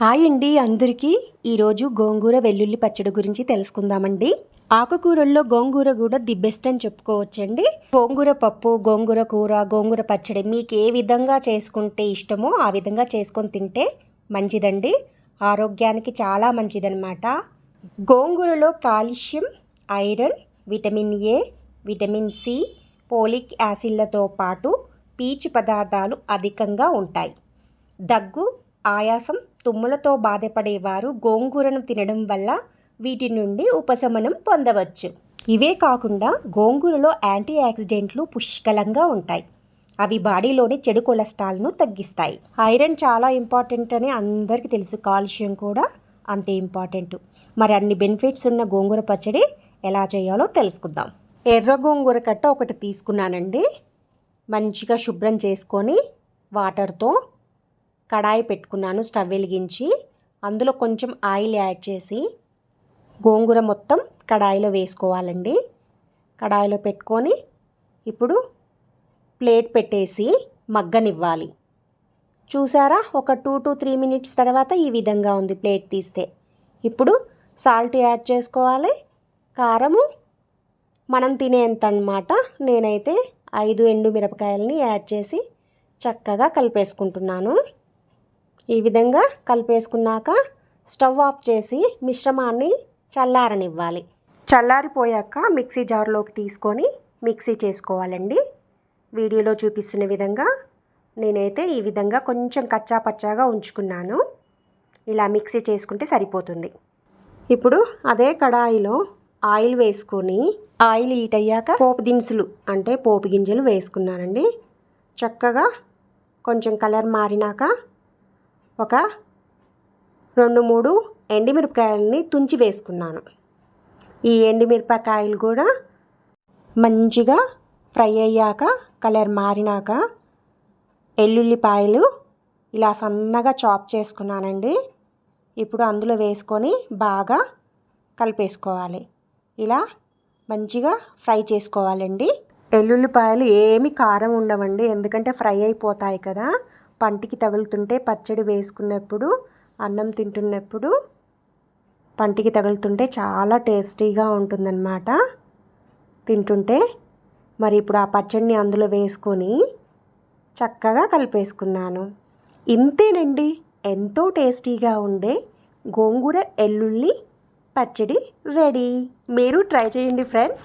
Hi అండి అందరికీ. ఈరోజు గోంగూర వెల్లుల్లి పచ్చడి గురించి తెలుసుకుందామండి. ఆకుకూరల్లో గోంగూర కూడా ది బెస్ట్ అని చెప్పుకోవచ్చండి. గోంగూర పప్పు గోంగూర కూర గోంగూర పచ్చడి మీకు ఏ విధంగా చేసుకుంటే ఇష్టమో ఆ విధంగా చేసుకొని తింటే మంచిదండి. ఆరోగ్యానికి చాలా మంచిదన్నమాట. గోంగూరలో calcium iron vitamin A vitamin C folic యాసిడ్లతో పాటు పీచు పదార్థాలు అధికంగా ఉంటాయి. దగ్గు ఆయాసం తుమ్ములతో బాధపడేవారు గోంగూరను తినడం వల్ల వీటి నుండి ఉపశమనం పొందవచ్చు. ఇవే కాకుండా గోంగూరలో యాంటీ యాక్సిడెంట్లు పుష్కలంగా ఉంటాయి. అవి బాడీలోని చెడు కొలెస్ట్రాల్ను తగ్గిస్తాయి. ఐరన్ చాలా ఇంపార్టెంట్ అని అందరికీ తెలుసు. కాల్షియం కూడా అంతే ఇంపార్టెంట్. మరి అన్ని బెనిఫిట్స్ ఉన్న గోంగూర పచ్చడి ఎలా చేయాలో తెలుసుకుందాం. ఎర్ర గోంగూర కట్ట ఒకటి తీసుకున్నానండి. మంచిగా శుభ్రం చేసుకొని వాటర్తో కడాయి పెట్టుకున్నాను స్టవ్ వెలిగించి. అందులో కొంచెం ఆయిల్ యాడ్ చేసి గోంగూర మొత్తం కడాయిలో వేసుకోవాలండి. కడాయిలో పెట్టుకొని ఇప్పుడు ప్లేట్ పెట్టేసి మగ్గనివ్వాలి. చూసారా? ఒక టూ టు త్రీ మినిట్స్ తర్వాత ఈ విధంగా ఉంది ప్లేట్ తీస్తే. ఇప్పుడు సాల్ట్ యాడ్ చేసుకోవాలి. కారము మనం తినేంత అనమాట నేనైతే ఐదు ఎండు మిరపకాయలని యాడ్ చేసి చక్కగా కలిపేసుకుంటున్నాను. ఈ విధంగా కలిపేసుకున్నాక స్టవ్ ఆఫ్ చేసి మిశ్రమాన్ని చల్లారనివ్వాలి. చల్లారిపోయాక మిక్సీ జార్లోకి తీసుకొని మిక్సీ చేసుకోవాలండి. వీడియోలో చూపిస్తున్న విధంగా నేనైతే ఈ విధంగా కొంచెం కచ్చా పచ్చాగా ఉంచుకున్నాను. ఇలా మిక్సీ చేసుకుంటే సరిపోతుంది. ఇప్పుడు అదే కడాయిలో ఆయిల్ వేసుకొని ఆయిల్ హీట్ అయ్యాక పోపు దినుసులు అంటే పోపు గింజలు వేసుకున్నానండి. చక్కగా కొంచెం కలర్ మారినాక ఒక రెండు మూడు ఎండిమిరపకాయలని తుంచి వేసుకున్నాను. ఈ ఎండిమిరపకాయలు కూడా మంచిగా ఫ్రై అయ్యాక కలర్ మారినాక ఎల్లుల్లిపాయలు ఇలా సన్నగా చాప్ చేసుకున్నానండి. ఇప్పుడు అందులో వేసుకొని బాగా కలిపేసుకోవాలి. ఇలా మంచిగా ఫ్రై చేసుకోవాలండి. ఎల్లుల్లిపాయలు ఏమి కారం ఉండవండి ఎందుకంటే ఫ్రై అయిపోతాయి కదా. పంటికి తగులుతుంటే పచ్చడి వేసుకున్నప్పుడు అన్నం తింటున్నప్పుడు పంటికి తగులుతుంటే చాలా టేస్టీగా ఉంటుందన్నమాట. తింటుంటే మరి ఇప్పుడు ఆ పచ్చడిని అందులో వేసుకొని చక్కగా కలిపేసుకున్నాను. ఇంతేనండి. ఎంతో టేస్టీగా ఉండే గోంగూర ఎల్లుల్లి పచ్చడి రెడీ. మీరు ట్రై చేయండి ఫ్రెండ్స్.